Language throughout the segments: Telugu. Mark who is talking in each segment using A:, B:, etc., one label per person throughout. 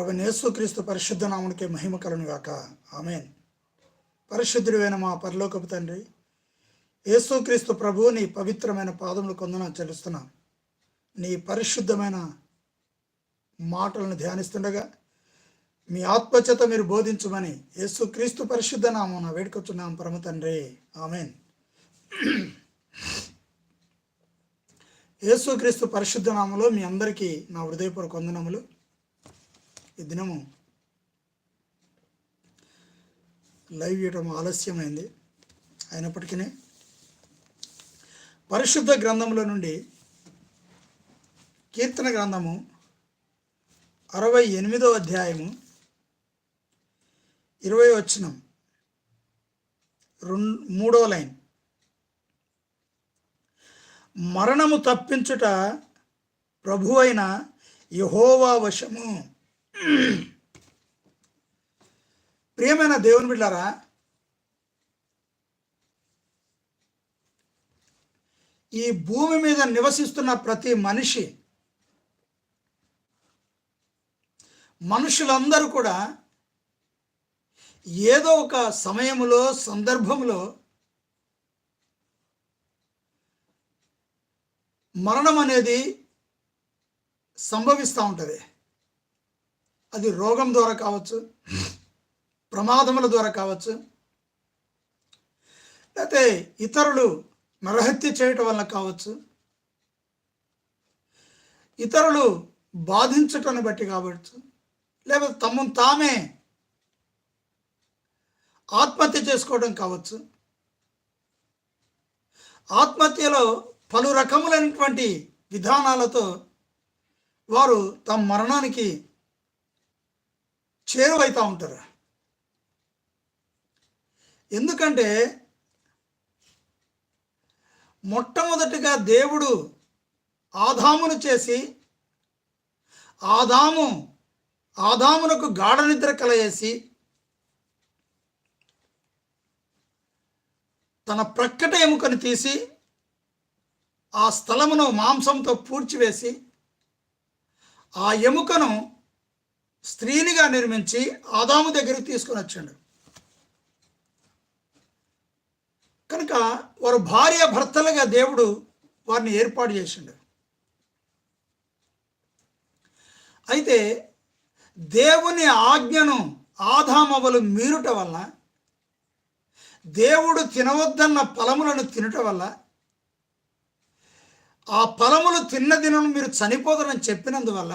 A: ప్రభు యేసుక్రీస్తు పరిశుద్ధ నామునికి మహిమ కలను గాక. ఆమెన్. పరిశుద్ధుడైన మా పరలోకపు తండ్రి యేసుక్రీస్తు ప్రభు నీ పవిత్రమైన పాదములు కొందన చెల్లిస్తున్నా. నీ పరిశుద్ధమైన మాటలను ధ్యానిస్తుండగా మీ ఆత్మచేత మీరు బోధించమని యేసుక్రీస్తు పరిశుద్ధ నామం వేడుకొచ్చున్నాం పరమ తండ్రి. ఆమెన్. యేసుక్రీస్తు పరిశుద్ధ నామంలో మీ అందరికీ నా హృదయపూర్వక వందనములు. ఈ దినము లైవ్ ఇవ్వడం ఆలస్యమైంది. అయినప్పటికీ పరిశుద్ధ గ్రంథముల నుండి కీర్తన గ్రంథము అరవై ఎనిమిదో అధ్యాయము ఇరవై వచ్చినం రెండు మూడో లైన్. మరణము తప్పించుట ప్రభు అయిన యహోవా వశము. ప్రియమైన దేవుని బిడ్డారా ఈ భూమి మీద నివసిస్తున్న ప్రతి మనిషి మనుషులందరూ కూడా ఏదో ఒక సమయంలో సందర్భంలో మరణం అనేది సంభవిస్తూ ఉంటుంది. అది రోగం ద్వారా కావచ్చు ప్రమాదముల ద్వారా కావచ్చు లేకపోతే ఇతరులు నరహత్య చేయటం వల్ల కావచ్చు. ఇతరులు బాధించటాన్ని బట్టి కావచ్చు. లేకపోతే తమను తామే ఆత్మహత్య చేసుకోవడం కావచ్చు. ఆత్మహత్యలో పలు రకములైనటువంటి విధానాలతో వారు తమ మరణానికి చేరువైతూ ఉంటారు. ఎందుకంటే మొట్టమొదటిగా దేవుడు ఆదామును చేసి ఆదాము ఆదామునకు గాఢ నిద్ర కలయేసి తన ప్రక్కట ఎముకను తీసి ఆ స్థలమును మాంసంతో పూడ్చివేసి ఆ ఎముకను స్త్రీనిగా నిర్మించి ఆదాము దగ్గరికి తీసుకుని వచ్చాడు. కనుక వారు భార్య భర్తలుగా దేవుడు వారిని ఏర్పాటు చేసిండు. అయితే దేవుని ఆజ్ఞను ఆదామవలు మీరుట వల్ల దేవుడు తినవద్దన్న ఫలములను తినుట వల్ల ఆ ఫలములు తిన్న దినం మీరు చనిపోతారని చెప్పినందువల్ల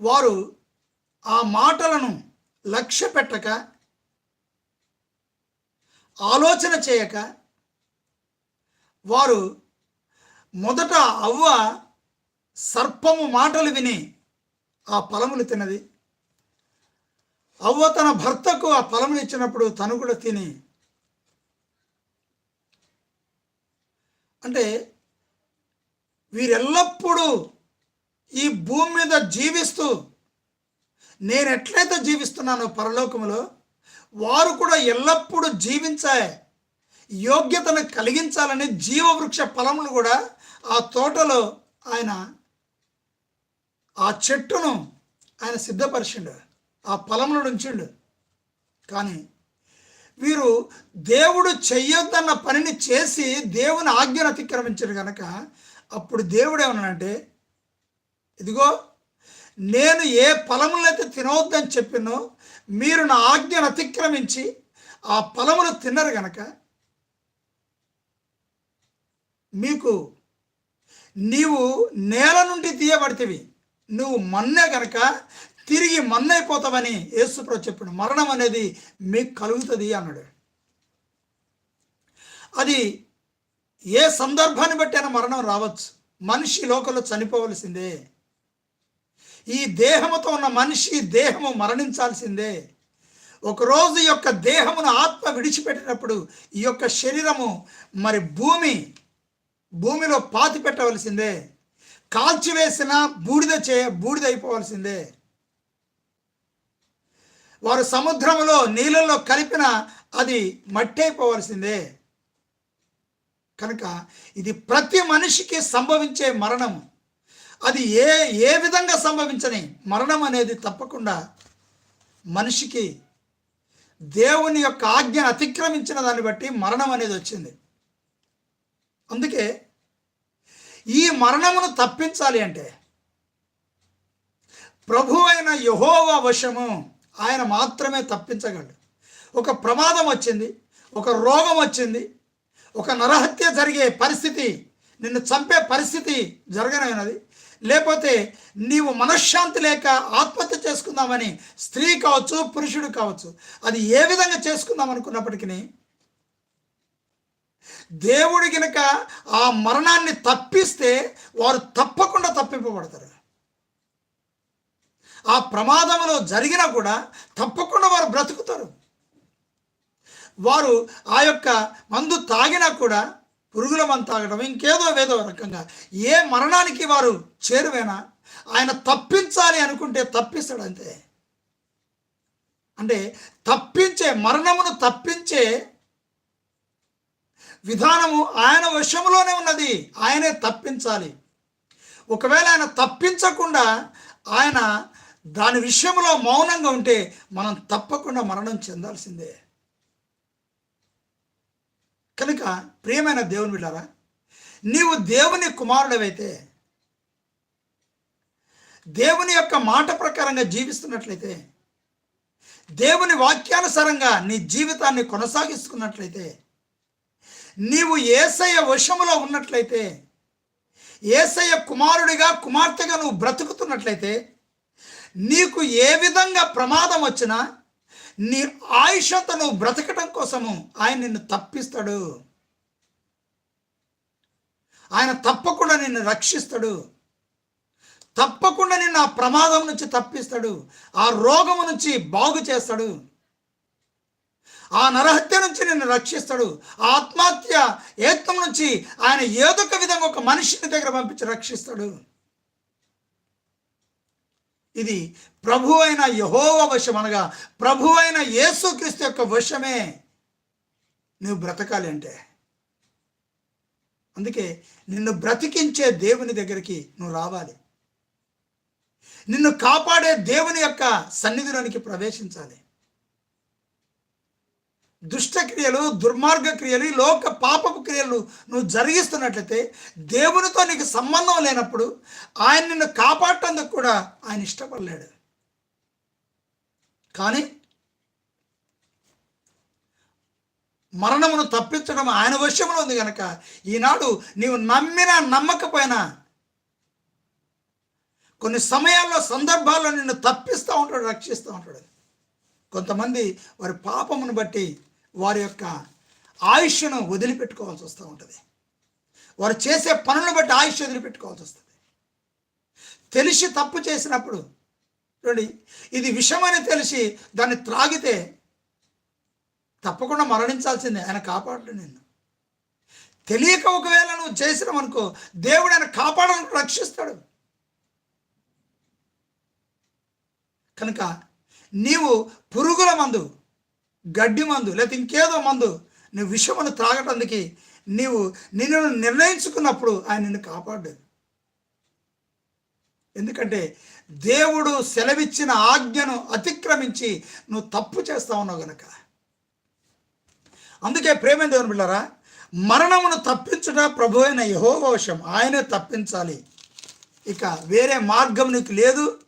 A: వారు ఆ మాటలను లక్ష్య పెట్టక ఆలోచన చేయక వారు మొదట అవ్వ సర్పము మాటలు విని ఆ ఫలములు తినది అవ్వ తన భర్తకు ఆ ఫలములు ఇచ్చినప్పుడు తను కూడా తిని అంటే వీరెల్లప్పుడూ ఈ భూమి మీద జీవిస్తూ నేను ఎట్లయితే జీవిస్తున్నానో పరలోకములో వారు కూడా ఎల్లప్పుడూ జీవించే యోగ్యతను కలిగించాలని జీవవృక్ష ఫలములు కూడా ఆ తోటలో ఆయన ఆ చెట్టును ఆయన సిద్ధపరిచిండు ఆ ఫలములను ఉంచిండు. కానీ వీరు దేవుడు చెయ్యొద్దన్న పనిని చేసి దేవుని ఆజ్ఞను అతిక్రమించారు కనుక అప్పుడు దేవుడు ఏమన్నాడంటే ఇదిగో నేను ఏ ఫలములైతే తినవద్దని చెప్పినో మీరు నా ఆజ్ఞను అతిక్రమించి ఆ ఫలములు తిన్నరు గనక మీకు నీవు నేల నుండి తీయబడితివి. నువ్వు మన్నే గనక తిరిగి మన్నైపోతావని యేసుప్రభు చెప్పాడు. మరణం అనేది మీకు కలుగుతుంది అన్నాడు. అది ఏ సందర్భాన్ని బట్టి అయినా మరణం రావచ్చు. మనిషి లోకంలో చనిపోవలసిందే. ఈ దేహముతో ఉన్న మనిషి దేహము మరణించాల్సిందే. ఒకరోజు ఈ యొక్క దేహమును ఆత్మ విడిచిపెట్టినప్పుడు ఈ యొక్క శరీరము మరి భూమి భూమిలో పాతి పెట్టవలసిందే. కాల్చివేసిన బూడిద చే బూడిద అయిపోవలసిందే. వారు సముద్రంలో నీళ్ళల్లో కలిపిన అది మట్టి అయిపోవలసిందే. కనుక ఇది ప్రతి మనిషికి సంభవించే మరణము. అది ఏ ఏ విధంగా సంభవించని మరణం అనేది తప్పకుండా మనిషికి దేవుని యొక్క ఆజ్ఞను అతిక్రమించిన దాన్ని బట్టి మరణం అనేది వచ్చింది. అందుకే ఈ మరణమును తప్పించాలి అంటే ప్రభు అయిన యహోవ వశము ఆయన మాత్రమే తప్పించగలడు. ఒక ప్రమాదం వచ్చింది ఒక రోగం వచ్చింది ఒక నరహత్య జరిగే పరిస్థితి నిన్ను చంపే పరిస్థితి జరగనైనది. లేకపోతే నీవు మనశ్శాంతి లేక ఆత్మహత్య చేసుకుందామని స్త్రీ కావచ్చు పురుషుడు కావచ్చు అది ఏ విధంగా చేసుకుందాం అనుకున్నప్పటికీ దేవుడు గనక ఆ మరణాన్ని తప్పిస్తే వారు తప్పకుండా తప్పింపబడతారు. ఆ ప్రమాదంలో జరిగినా కూడా తప్పకుండా వారు బ్రతుకుతారు. వారు ఆ యొక్క మందు తాగినా కూడా పురుగుల మంతాగడం ఇంకేదో వేదో రకంగా. ఏ మరణానికి వారు చేరువేనా? ఆయన తప్పించాలి అనుకుంటే తప్పిస్తాడు అంతే అంటే తప్పించే మరణమును తప్పించే విధానము ఆయన విషయంలోనే ఉన్నది. ఆయనే తప్పించాలి. ఒకవేళ ఆయన తప్పించకుండా ఆయన దాని విషయంలో మౌనంగా ఉంటే మనం తప్పకుండా మరణం చెందాల్సిందే. కనుక ప్రియమైన దేవుని బిడ్డారా నీవు దేవుని కుమారుడవైతే దేవుని యొక్క మాట ప్రకారంగా జీవిస్తున్నట్లయితే దేవుని వాక్యానుసారంగా నీ జీవితాన్ని కొనసాగిస్తున్నట్లయితే నీవు ఏసయ్య వశములో ఉన్నట్లయితే ఏసయ్య కుమారుడిగా కుమార్తెగా నువ్వు బ్రతుకుతున్నట్లయితే నీకు ఏ విధంగా ప్రమాదం వచ్చినా నీ ఆయుష్ నువ్వు బ్రతకటం కోసము ఆయన నిన్ను తప్పిస్తాడు. ఆయన తప్పకుండా నిన్ను రక్షిస్తాడు. తప్పకుండా నిన్ను ఆ ప్రమాదం నుంచి తప్పిస్తాడు. ఆ రోగము నుంచి బాగు చేస్తాడు. ఆ నరహత్య నుంచి నిన్ను రక్షిస్తాడు. ఆత్మహత్య ఏత్వం నుంచి ఆయన ఏదొక విధంగా ఒక మనిషిని దగ్గర పంపించి రక్షిస్తాడు. ఇది ప్రభు అయిన యహోవ వశం అనగా ప్రభు అయిన యేసుక్రీస్తు యొక్క వశమే. నువ్వు బ్రతకాలి అంటే. అందుకే నిన్ను బ్రతికించే దేవుని దగ్గరికి నువ్వు రావాలి. నిన్ను కాపాడే దేవుని యొక్క సన్నిధిలోనికి ప్రవేశించాలి. దుష్టక్రియలు దుర్మార్గ క్రియలు లోక పాపపు క్రియలు నువ్వు జరిగిస్తున్నట్లయితే దేవునితో నీకు సంబంధం లేనప్పుడు ఆయన నిన్ను కాపాడటందుకు కూడా ఆయన ఇష్టపడలేడు. కానీ మరణమును తప్పించడం ఆయన వశ్యంలో ఉంది కనుక ఈనాడు నీవు నమ్మినా నమ్మకపోయినా కొన్ని సమయాల్లో సందర్భాల్లో నిన్ను తప్పిస్తూ ఉంటాడు రక్షిస్తూ ఉంటాడు. కొంతమంది వారి పాపమును బట్టి వారి యొక్క ఆయుష్ను వదిలిపెట్టుకోవాల్సి వస్తూ ఉంటుంది. వారు చేసే పనులను బట్టి ఆయుష్ వదిలిపెట్టుకోవాల్సి వస్తుంది. తెలిసి తప్పు చేసినప్పుడు చూడండి ఇది విషమని తెలిసి దాన్ని త్రాగితే తప్పకుండా మరణించాల్సిందే ఆయన కాపాడు నిన్ను. తెలియక ఒకవేళ నువ్వు చేసినావనుకో దేవుడు ఆయన కాపాడను రక్షిస్తాడు. కనుక నీవు పురుగుల మందు గడ్డి మందు లేకపోతే ఇంకేదో మందు నువ్వు విషమును త్రాగటానికి నీవు నిన్ను నిర్ణయించుకున్నప్పుడు ఆయన నిన్ను కాపాడు ఎందుకంటే దేవుడు సెలవిచ్చిన ఆజ్ఞను అతిక్రమించి నువ్వు తప్పు చేస్తా ఉన్నావు గనక. అందుకే ప్రేమ దేవుని బిళ్ళారా? మరణమును తప్పించుట ప్రభు అయిన యహోవశం ఆయనే తప్పించాలి. ఇక వేరే మార్గం నీకు లేదు.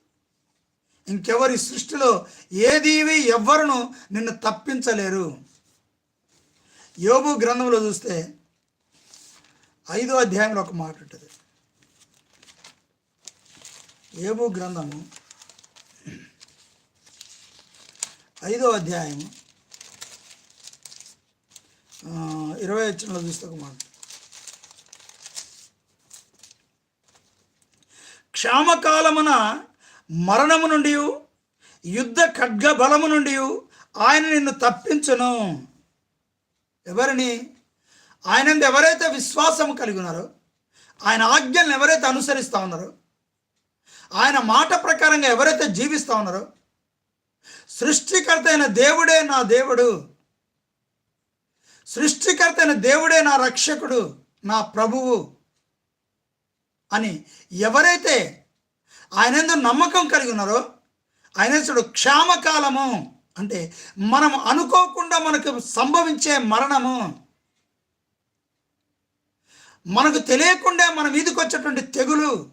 A: ఇంకెవరి సృష్టిలో ఏదీవి ఎవ్వరును నిన్ను తప్పించలేరు. యోబు గ్రంథంలో చూస్తే ఐదో అధ్యాయంలో ఒక మాట ఉంటుంది. ఏబు గ్రంథము ఐదో అధ్యాయము. ఇరవై వచ్చినలో చూస్తే ఒక మాట. క్షామకాలమున మరణము నుండి యుద్ధ ఖడ్గ బలము నుండి ఆయన నిన్ను తప్పించును. ఎవరిని? ఆయన ఎవరైతే విశ్వాసము కలిగి ఉన్నారో ఆయన ఆజ్ఞలను ఎవరైతే అనుసరిస్తూ ఉన్నారో ఆయన మాట ప్రకారంగా ఎవరైతే జీవిస్తూ ఉన్నారో సృష్టికర్త అయిన దేవుడే నా దేవుడు. సృష్టికర్త అయిన దేవుడే నా రక్షకుడు నా ప్రభువు అని ఎవరైతే ఆయన ఎందు నమ్మకం కలిగి ఉన్నారో ఆయన చూడు క్షామకాలము అంటే మనం అనుకోకుండా మనకు సంభవించే మరణము. మనకు తెలియకుండా మన మీదకి వచ్చేటువంటి తెగులు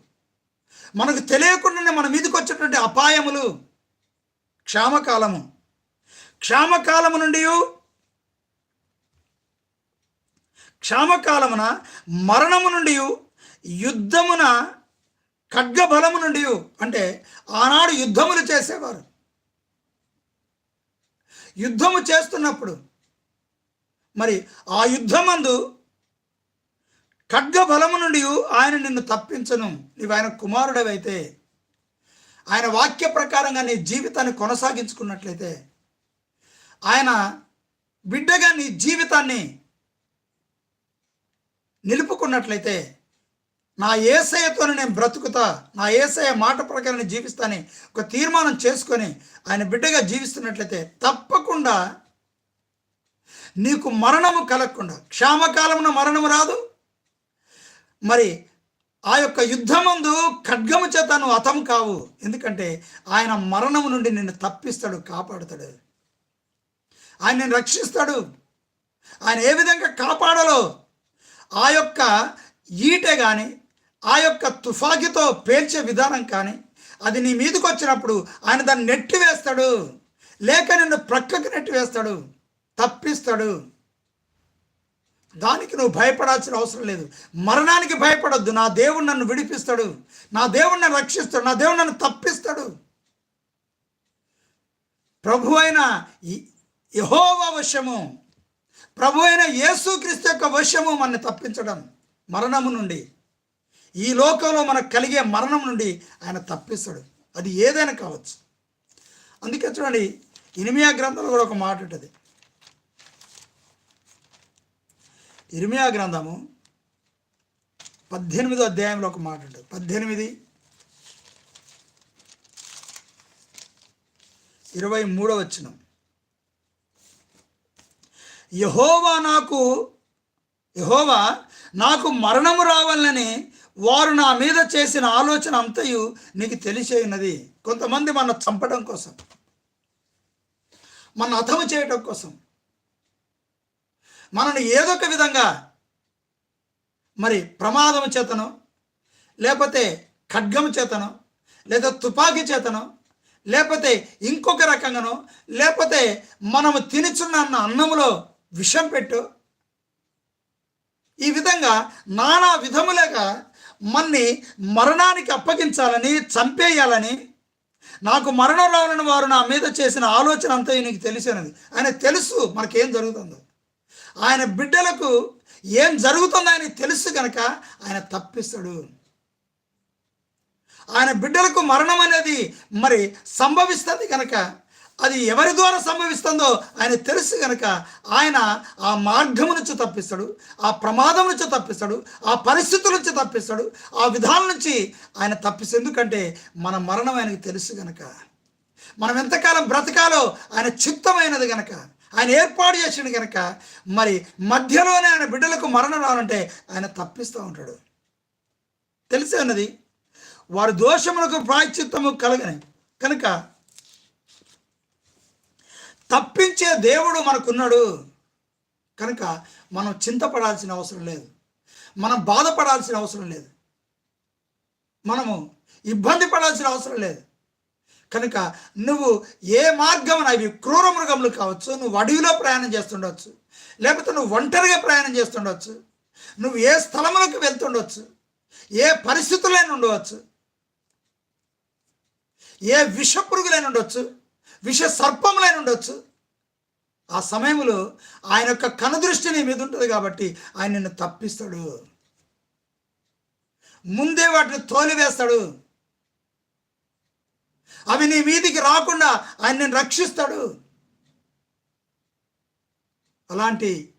A: మనకు తెలియకుండానే మన మీదకి వచ్చేటువంటి అపాయములు క్షామకాలము. క్షామకాలము నుండి క్షామకాలమున మరణము నుండి యుద్ధమున ఖడ్గబలము నుండి అంటే ఆనాడు యుద్ధములు చేసేవారు. యుద్ధము చేస్తున్నప్పుడు మరి ఆ యుద్ధమందు ఖడ్గ బలము నుండి ఆయన నిన్ను తప్పించను. నీవు ఆయన కుమారుడవైతే ఆయన వాక్య ప్రకారంగా నీ జీవితాన్ని కొనసాగించుకున్నట్లయితే ఆయన బిడ్డగా నీ జీవితాన్ని నిలుపుకున్నట్లయితే నా ఏసయ్యతోనే నేను బ్రతుకుతా నా ఏసయ్య మాట ప్రకారం జీవిస్తాని ఒక తీర్మానం చేసుకొని ఆయన బిడ్డగా జీవిస్తున్నట్లయితే తప్పకుండా నీకు మరణము కలగకుండా క్షామకాలమున మరణము రాదు మరి ఆ యొక్క యుద్ధమందు ఖడ్గము చేత నువ్వు అతం కావు. ఎందుకంటే ఆయన మరణము నుండి నిన్ను తప్పిస్తాడు కాపాడుతాడు. ఆయన నిన్ను రక్షిస్తాడు. ఆయన ఏ విధంగా కాపాడాలో ఆ యొక్క ఈటె కానీ ఆ యొక్క తుఫాకితో పేల్చే విధానం కానీ అది నీ మీదకి వచ్చినప్పుడు ఆయన దాన్ని నెట్టి వేస్తాడు లేక నిన్ను ప్రక్కకి నెట్టి వేస్తాడు తప్పిస్తాడు. దానికి నువ్వు భయపడాల్సిన అవసరం లేదు. మరణానికి భయపడొద్దు. నా దేవుడు నన్ను విడిపిస్తాడు. నా దేవుడు నన్ను రక్షిస్తాడు. నా దేవుడు నన్ను తప్పిస్తాడు. ప్రభు అయిన యహోవ వశము. ప్రభు అయిన యేసుక్రీస్తు యొక్క వశము మనని తప్పించడం మరణము నుండి. ఈ లోకంలో మనకు కలిగే మరణం నుండి ఆయన తప్పిస్తాడు. అది ఏదైనా కావచ్చు. అందుకే చూడండి ఇనిమియా గ్రంథంలో కూడా ఒక మాట ఉంటుంది. ఇర్మియా గ్రంథము పద్దెనిమిదో అధ్యాయంలో ఒక మాట ఉంటుంది. పద్దెనిమిది ఇరవై మూడో వచనం. యహోవా నాకు యహోవా నాకు మరణము రావాలని వారు నా మీద చేసిన ఆలోచన అంతయు నీకు తెలిసేయున్నది. కొంతమంది మన చంపడం కోసం మన అర్థము చేయడం కోసం మనల్ని ఏదో ఒక విధంగా మరి ప్రమాదం చేతను లేకపోతే ఖడ్గం చేతను లేదా తుపాకీ చేతను లేకపోతే ఇంకొక రకంగానో లేకపోతే మనము తినుచున్న అన్నములో విషం పెట్టు. ఈ విధంగా నానా విధములుగా మన్ని మరణానికి అప్పగించాలని చంపేయాలని నాకు మరణం రావాలని వారు నా మీద చేసిన ఆలోచన అంతా నీకు తెలిసినది. ఆయన తెలుసు మనకేం జరుగుతుందో. ఆయన బిడ్డలకు ఏం జరుగుతుందో ఆయన తెలుసు కనుక ఆయన తప్పిస్తాడు. ఆయన బిడ్డలకు మరణం అనేది మరి సంభవిస్తుంది కనుక అది ఎవరి ద్వారా సంభవిస్తుందో ఆయన తెలుసు కనుక ఆయన ఆ మార్గం నుంచి తప్పిస్తాడు ఆ ప్రమాదం నుంచి తప్పిస్తాడు ఆ పరిస్థితుల నుంచి తప్పిస్తాడు ఆ విధానం నుంచి ఆయన తప్పిస్తాడు. ఎందుకంటే మన మరణం ఆయనకు తెలుసు కనుక మనం ఎంతకాలం బ్రతకాలో ఆయన చిత్తమైనది కనుక ఆయన ఏర్పాటు చేసిండు కనుక మరి మధ్యలోనే ఆయన బిడ్డలకు మరణం రావాలంటే ఆయన తప్పిస్తూ ఉంటాడు. తెలిసే ఉన్నది? వారి దోషములకు ప్రాయశ్చిత్తము కలగని. కనుక తప్పించే దేవుడు మనకున్నాడు. కనుక మనం చింతపడాల్సిన అవసరం లేదు. మనం బాధపడాల్సిన అవసరం లేదు. మనము ఇబ్బంది పడాల్సిన అవసరం లేదు. కనుక నువ్వు ఏ మార్గం అవి క్రూర మృగములు కావచ్చు నువ్వు అడవిలో ప్రయాణం చేస్తుండొచ్చు లేకపోతే నువ్వు ఒంటరిగా ప్రయాణం చేస్తుండొచ్చు నువ్వు ఏ స్థలములకు వెళ్తుండొచ్చు ఏ పరిస్థితులైనా ఉండవచ్చు ఏ విష పురుగులైన ఉండొచ్చు విష సర్పములైన ఉండొచ్చు. ఆ సమయంలో ఆయన యొక్క కనుదృష్టి నీ మీద ఉంటుంది కాబట్టి ఆయన నిన్ను తప్పిస్తాడు. ముందే వాటిని తోలివేస్తాడు. అవి నీ మీదికి రాకుండా ఆయన నేను రక్షిస్తాడు. అలాంటి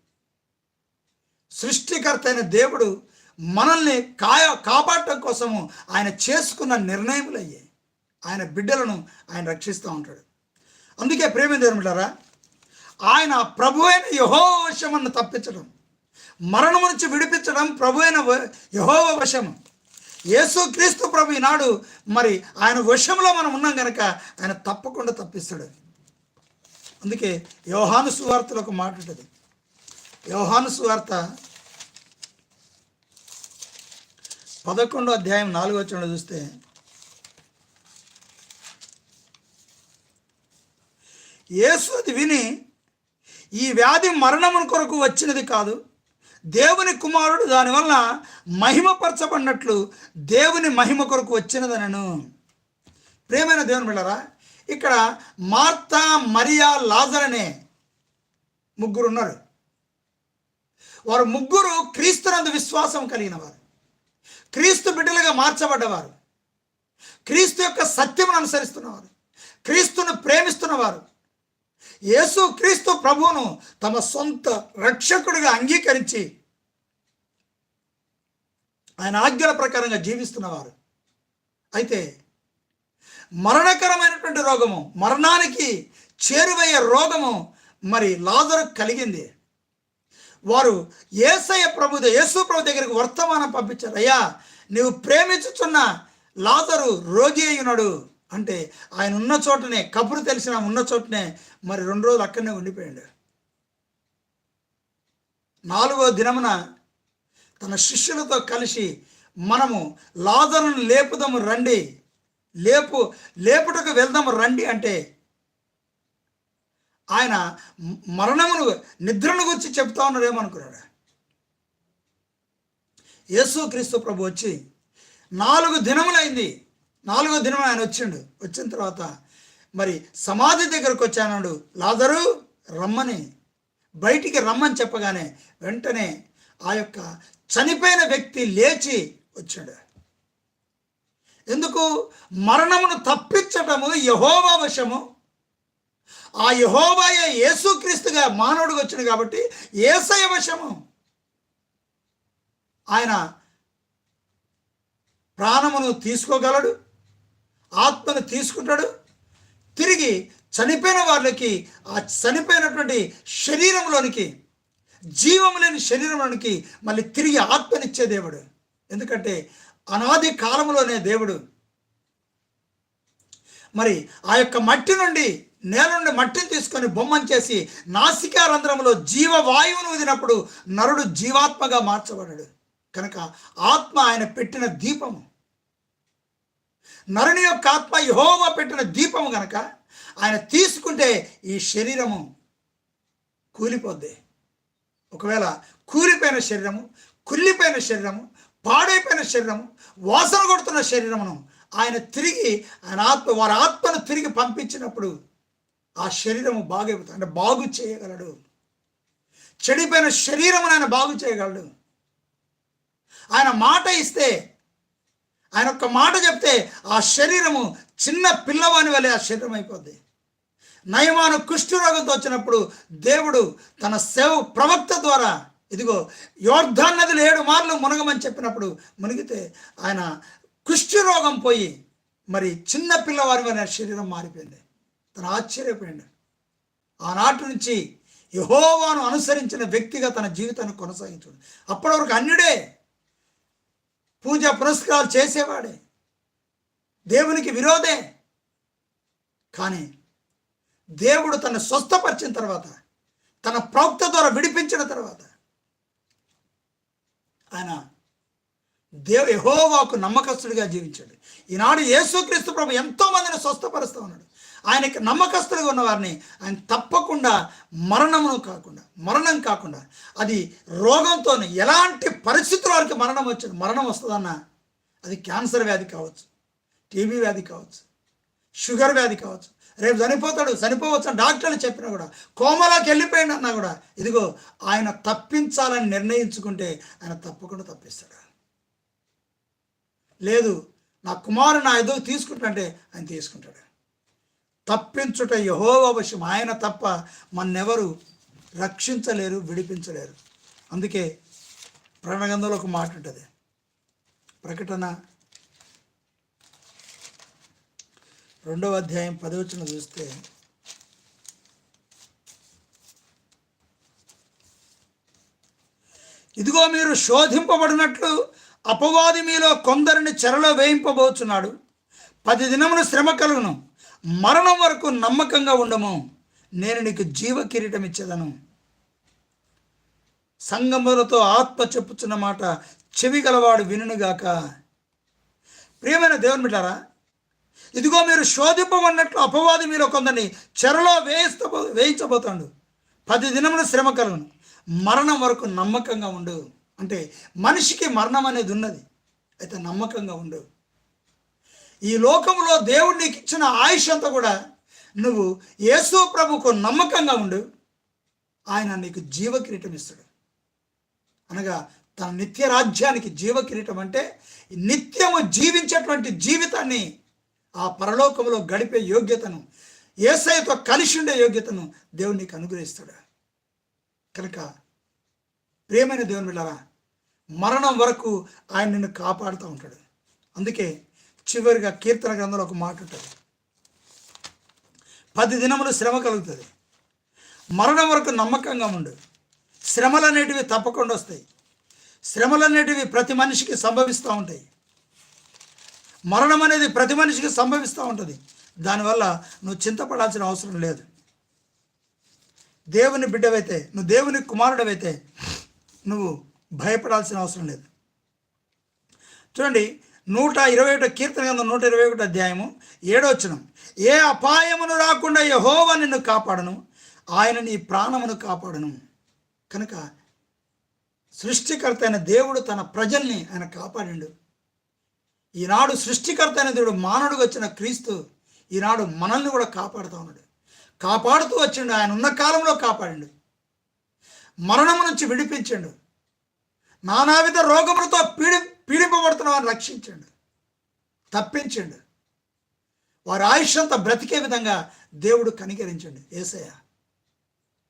A: సృష్టికర్త అయిన దేవుడు మనల్ని కాయ కాపాడటం కోసము ఆయన చేసుకున్న నిర్ణయములు అయ్యాయి ఆయన బిడ్డలను ఆయన రక్షిస్తూ ఉంటాడు. అందుకే ప్రేమ దేవుడారా ఆయన ప్రభు అయిన యహో తప్పించడం మరణం నుంచి విడిపించడం ప్రభు అయిన యహోవ వశము. యేసు క్రీస్తు ప్రభు ఈనాడు మరి ఆయన వశంలో మనం ఉన్నాం కనుక ఆయన తప్పకుండా తప్పిస్తాడు అందుకే యోహాను సువార్తలో ఒక మాట ఉంటుంది. యోహాను సువార్త పదకొండో అధ్యాయం నాలుగో వచ్చిన చూస్తే యేసు అది విని ఈ వ్యాధి మరణమును కొరకు వచ్చినది కాదు దేవుని కుమారుడు దానివల్ల మహిమపరచబడినట్లు దేవుని మహిమ కొరకు వచ్చినదనను. ప్రేమైన దేవుని బిళ్ళరా ఇక్కడ మార్తా మరియా లాజర్ అనే ముగ్గురు ఉన్నారు. వారు ముగ్గురు క్రీస్తునందు విశ్వాసం కలిగిన వారు క్రీస్తు బిడ్డలుగా మార్చబడ్డవారు. క్రీస్తు యొక్క సత్యమును అనుసరిస్తున్నవారు. క్రీస్తును ప్రేమిస్తున్నవారు. యేసు క్రీస్తు ప్రభువును తమ సొంత రక్షకుడిగా అంగీకరించి ఆయన ఆజ్ఞల ప్రకారంగా జీవిస్తున్నవారు. అయితే మరణకరమైనటువంటి రోగము మరణానికి చేరువయ్యే రోగము మరి లాజరు కలిగింది. వారు ఏసయ్య ప్రభు యేసు ప్రభు దగ్గరికి వర్తమానం పంపించారు. అయ్యా నీవు ప్రేమించుచున్న లాజరు రోగి అయి ఉన్నాడు అంటే ఆయన ఉన్న చోటనే కబురు తెలిసిన ఉన్న చోటనే మరి రెండు రోజులు అక్కడనే ఉండిపోయాడు. నాలుగో దినమున తన శిష్యులతో కలిసి మనము లాజరును లేపుదాము రండి. లేపు లేపుటకు వెళ్దాము రండి అంటే ఆయన మరణమును నిద్రను గురించి చెప్తా ఏసు క్రీస్తు ప్రభు వచ్చి నాలుగు దినములైంది. నాలుగో దినం ఆయన వచ్చిండు. వచ్చిన తర్వాత మరి సమాధి దగ్గరకు వచ్చానాడు. లాజరు రమ్మని. బయటికి రమ్మని చెప్పగానే వెంటనే ఆ యొక్క చనిపోయిన వ్యక్తి లేచి వచ్చాడు. ఎందుకు? మరణమును తప్పించటము యహోవా వశము. ఆ యహోవాయ యేసుక్రీస్తుగా మానవుడికి వచ్చింది కాబట్టి ఏసయ వశము. ఆయన ప్రాణమును తీసుకోగలడు. ఆత్మను తీసుకుంటాడు. తిరిగి చనిపోయిన వాళ్ళకి ఆ చనిపోయినటువంటి శరీరంలోనికి జీవం లేని శరీరంలోనికి మళ్ళీ తిరిగి ఆత్మనిచ్చే దేవుడు. ఎందుకంటే అనాది కాలంలోనే దేవుడు. మరి ఆ యొక్క మట్టి నుండి నేల నుండి మట్టిని తీసుకొని బొమ్మను చేసి నాసికా రంధ్రంలో జీవవాయువును వదినప్పుడు నరుడు జీవాత్మగా మార్చబడాడు కనుక ఆత్మ ఆయన పెట్టిన దీపము. నరుని యొక్క ఆత్మ యహోవ పెట్టిన దీపము గనక ఆయన తీసుకుంటే ఈ శరీరము కూలిపోద్ది. ఒకవేళ కూలిపోయిన శరీరము కుళ్ళిపోయిన శరీరము పాడైపోయిన శరీరము వాసన కొడుతున్న శరీరమును ఆయన తిరిగి ఆయన ఆత్మ వారి ఆత్మను తిరిగి పంపించినప్పుడు ఆ శరీరము బాగైపోతుంది. అంటే బాగు చేయగలడు. చెడిపోయిన శరీరమును ఆయన బాగు చేయగలడు. ఆయన మాట ఇస్తే ఆయన ఒక్క మాట చెప్తే ఆ శరీరము చిన్న పిల్లవాని వలె ఆ శరీరం అయిపోద్ది. నయమాను కుష్ఠరోగంతో వచ్చినప్పుడు దేవుడు తన సేవ ప్రవక్త ద్వారా ఇదిగో యోర్ధాన్ నదులు ఏడు మార్లు మునగమని చెప్పినప్పుడు మునిగితే ఆయన కుష్ఠరోగం పోయి మరి చిన్న పిల్లవారి వారి శరీరం మారిపోయింది. తను ఆశ్చర్యపోయింది ఆనాటి నుంచి యహోవాను అనుసరించిన వ్యక్తిగా తన జీవితాన్ని కొనసాగించాడు. అప్పటి వరకు అన్యుడే పూజ పురస్కారాలు చేసేవాడే. దేవునికి విరోధే. కానీ దేవుడు తన స్వస్థపరిచిన తర్వాత తన ప్రవక్త ద్వారా విడిపించిన తర్వాత ఆయన దేవ యహోవాకు నమ్మకస్తుడిగా జీవించాడు. ఈనాడు యేసుక్రీస్తు ప్రభు ఎంతో మందిని స్వస్థపరుస్తూ ఉన్నాడు. ఆయనకి నమ్మకస్తులుగా ఉన్నవారిని ఆయన తప్పకుండా మరణమును కాకుండా మరణం కాకుండా అది రోగంతో ఎలాంటి పరిస్థితుల వారికి మరణం వచ్చింది? మరణం వస్తుందన్న అది క్యాన్సర్ వ్యాధి కావచ్చు టీబీ వ్యాధి కావచ్చు షుగర్ వ్యాధి కావచ్చు. రేపు చనిపోతాడు చనిపోవచ్చు అని డాక్టర్లు చెప్పినా కూడా కోమలాకి వెళ్ళిపోయింది అన్నా కూడా ఇదిగో ఆయన తప్పించాలని నిర్ణయించుకుంటే ఆయన తప్పకుండా తప్పిస్తాడు. లేదు నా కుమారుడు నా ఎదుగు తీసుకుంటాంటే ఆయన తీసుకుంటాడు. తప్పించుట యహోవ వశం. ఆయన తప్ప మన్నెవరు రక్షించలేరు విడిపించలేరు. అందుకే ప్రణగంధంలో ఒక మాట ఉంటుంది. ప్రకటన రెండవ అధ్యాయం పదవచనం చూస్తే ఇదిగో మీరు శోధింపబడినట్లు అపవాది మీలో కొందరిని చెరలో వేయింపబోచున్నాడు. పది దినమును శ్రమ కలుగును. మరణం వరకు నమ్మకంగా ఉండము. నేను నీకు జీవ కిరీటం ఇచ్చేదను. సంగములతో ఆత్మ చెప్పుచున్న మాట చెవి గలవాడు వినుగాక ప్రియమైన దేవుని బిడ్డారా ఇదిగో మీరు శోధింపమన్నట్లు అపవాది మీరు కొందరిని చెరలో వేయిస్త వేయించబోతాడు. పది దినముల శ్రమ కలను మరణం వరకు నమ్మకంగా ఉండు. అంటే మనిషికి మరణం అనేది ఉన్నది. అయితే నమ్మకంగా ఉండు. ఈ లోకంలో దేవుడు నీకు ఇచ్చిన ఆయుష్ అంతా కూడా నువ్వు యేసు ప్రభుకు నమ్మకంగా ఉండు. ఆయన నీకు జీవ కిరీటం ఇస్తాడు. అనగా తన నిత్య రాజ్యానికి జీవ కిరీటం అంటే నిత్యము జీవించేటువంటి జీవితాన్ని ఆ పరలోకంలో గడిపే యోగ్యతను ఏసైతో కలిసి ఉండే యోగ్యతను దేవుడు నీకు అనుగ్రహిస్తాడు. కనుక ప్రేమైన దేవుని వెళ్ళారా మరణం వరకు ఆయన నిన్ను కాపాడుతూ ఉంటాడు. అందుకే చివరిగా కీర్తన గ్రంథంలో ఒక మాట ఉంటుంది. పది దినములు శ్రమ కలుగుతుంది. మరణం వరకు నమ్మకంగా ఉండు. శ్రమలు అనేటివి తప్పకుండా వస్తాయి. శ్రమలు అనేటివి ప్రతి మనిషికి సంభవిస్తూ ఉంటాయి. మరణం అనేది ప్రతి మనిషికి సంభవిస్తూ ఉంటుంది. దానివల్ల నువ్వు చింతపడాల్సిన అవసరం లేదు. దేవుని బిడ్డవైతే నువ్వు దేవుని కుమారుడవైతే నువ్వు భయపడాల్సిన అవసరం లేదు. చూడండి నూట ఇరవై ఒకటో కీర్తన గ్రంథం నూట ఇరవై ఒకటి అధ్యాయము ఏడవచనం ఏ అపాయమును రాకుండా యహోవ నిన్ను కాపాడను ఆయన నీ ప్రాణమును కాపాడను. కనుక సృష్టికర్త అయిన దేవుడు తన ప్రజల్ని ఆయన కాపాడిండు. ఈనాడు సృష్టికర్త అయిన దేవుడు మానవుడికి వచ్చిన క్రీస్తు ఈనాడు మనల్ని కూడా కాపాడుతూ ఉన్నాడు. కాపాడుతూ వచ్చిండు ఆయన ఉన్న కాలంలో కాపాడిండు. మరణము నుంచి విడిపించిండు. నానావిధ రోగములతో పీడి పీడింపబడుతున్న వారిని రక్షించండి. తప్పించండి. వారి ఆయుష్ అంతా బ్రతికే విధంగా దేవుడు కనికరించండి. ఏసయ్య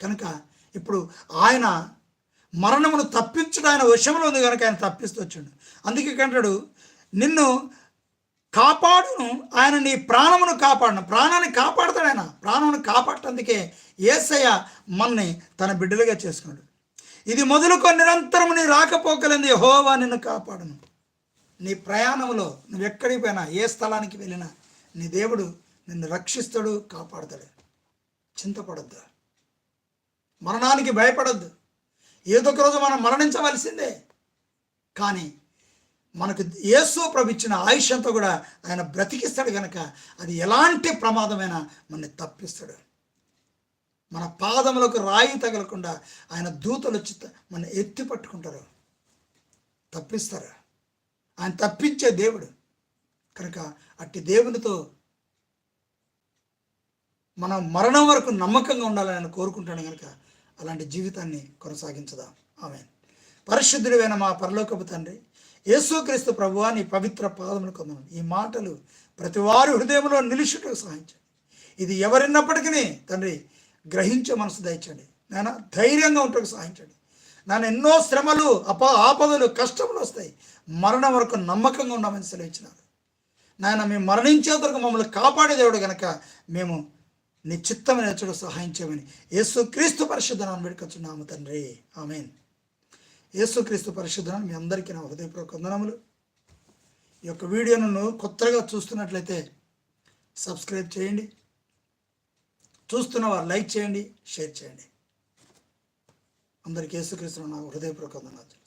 A: కనుక ఇప్పుడు ఆయన మరణమును తప్పించడం ఆయన వశంలో ఉంది కనుక ఆయన తప్పిస్తూ వచ్చాడు. అందుకే కంటాడు నిన్ను కాపాడును ఆయన నీ ప్రాణమును కాపాడును. ప్రాణాన్ని కాపాడతాడు ఆయన. ప్రాణమును కాపాడటందుకే ఏసయ్య మన్ని తన బిడ్డలుగా చేసుకున్నాడు. ఇది మొదలుకొని నిరంతరం నీ రాకపోకలంది హోవా నిన్ను కాపాడును. నీ ప్రయాణంలో నువ్వు ఎక్కడికి పోయినా ఏ స్థలానికి వెళ్ళినా నీ దేవుడు నిన్ను రక్షిస్తాడు కాపాడతాడు. చింతపడద్దు. మరణానికి భయపడద్దు. ఏదో ఒక రోజు మనం మరణించవలసిందే. కానీ మనకు యేసు ప్రభు ఇచ్చిన ఆయుష్ అంతా కూడా ఆయన బ్రతికిస్తాడు కనుక అది ఎలాంటి ప్రమాదమైనా మనల్ని తప్పిస్తాడు. మన పాదములకు రాయి తగలకుండా ఆయన దూతలు వచ్చి మన ఎత్తి పట్టుకుంటారు. తప్పిస్తారు. ఆయన తప్పించే దేవుడు. కనుక అట్టి దేవునితో మనం మరణం వరకు నమ్మకంగా ఉండాలని ఆయన కోరుకుంటాను కనుక అలాంటి జీవితాన్ని కొనసాగించదాం. ఆమె పరిశుద్ధుడైన మా పరలోకపు తండ్రి యేసుక్రీస్తు ప్రభువా నీ పవిత్ర పాదములు కొందను ఈ మాటలు ప్రతి వారి హృదయంలో నిలుచుటకు సహాయించండి. ఇది ఎవరిన్నప్పటికీ తండ్రి గ్రహించే మనసు దయచండి నాయన ధైర్యంగా ఉంటకు సహాయించండి. నాన్న ఎన్నో శ్రమలు అప ఆపదలు కష్టములు వస్తాయి. మరణం వరకు నమ్మకంగా ఉన్నామని సెలవిచ్చినారు. నాయన మేము మరణించే వరకు మమ్మల్ని కాపాడే దేవుడు గనక మేము నీ చిత్తం నేర్చుడు సహాయం చేయమని పరిశుద్ధనాన్ని వేడుకొచ్చున్నాము తండ్రి. ఆమెన్. యేసుక్రీస్తు పరిశుద్ధనాన్ని మీ అందరికీ నా హృదయపూర్వక వందనములు. ఈ యొక్క వీడియోను కొత్తగా చూస్తున్నట్లయితే సబ్స్క్రైబ్ చేయండి. చూస్తున్న వారు లైక్ చేయండి షేర్ చేయండి. అందరికీ యేసుక్రీస్తున్న హృదయపూర్వక వందనాలు.